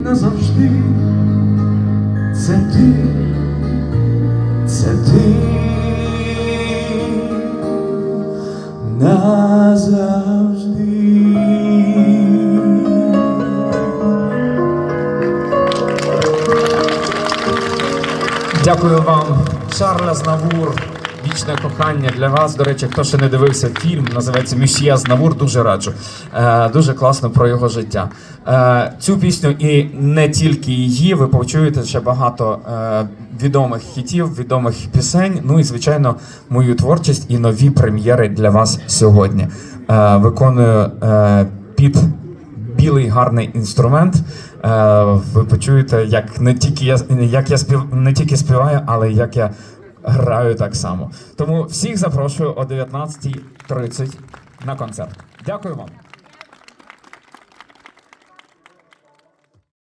назавжди. Це ти, це ти назавжди. Дякую вам, Шарль Азнавур. Вічне кохання для вас. До речі, хто ще не дивився фільм, називається Мюсьє Азнавур, дуже раджу. Е, дуже класно про його життя. Е, цю пісню і не тільки її, ви почуєте ще багато е, відомих хітів, відомих пісень. Ну і звичайно, мою творчість і нові прем'єри для вас сьогодні. Е, виконую е, під білий гарний інструмент. Е, ви почуєте, як не тільки я як я спів не тільки співаю, але як я граю так само. Тому всіх запрошую о 19.30 на концерт. Дякую вам.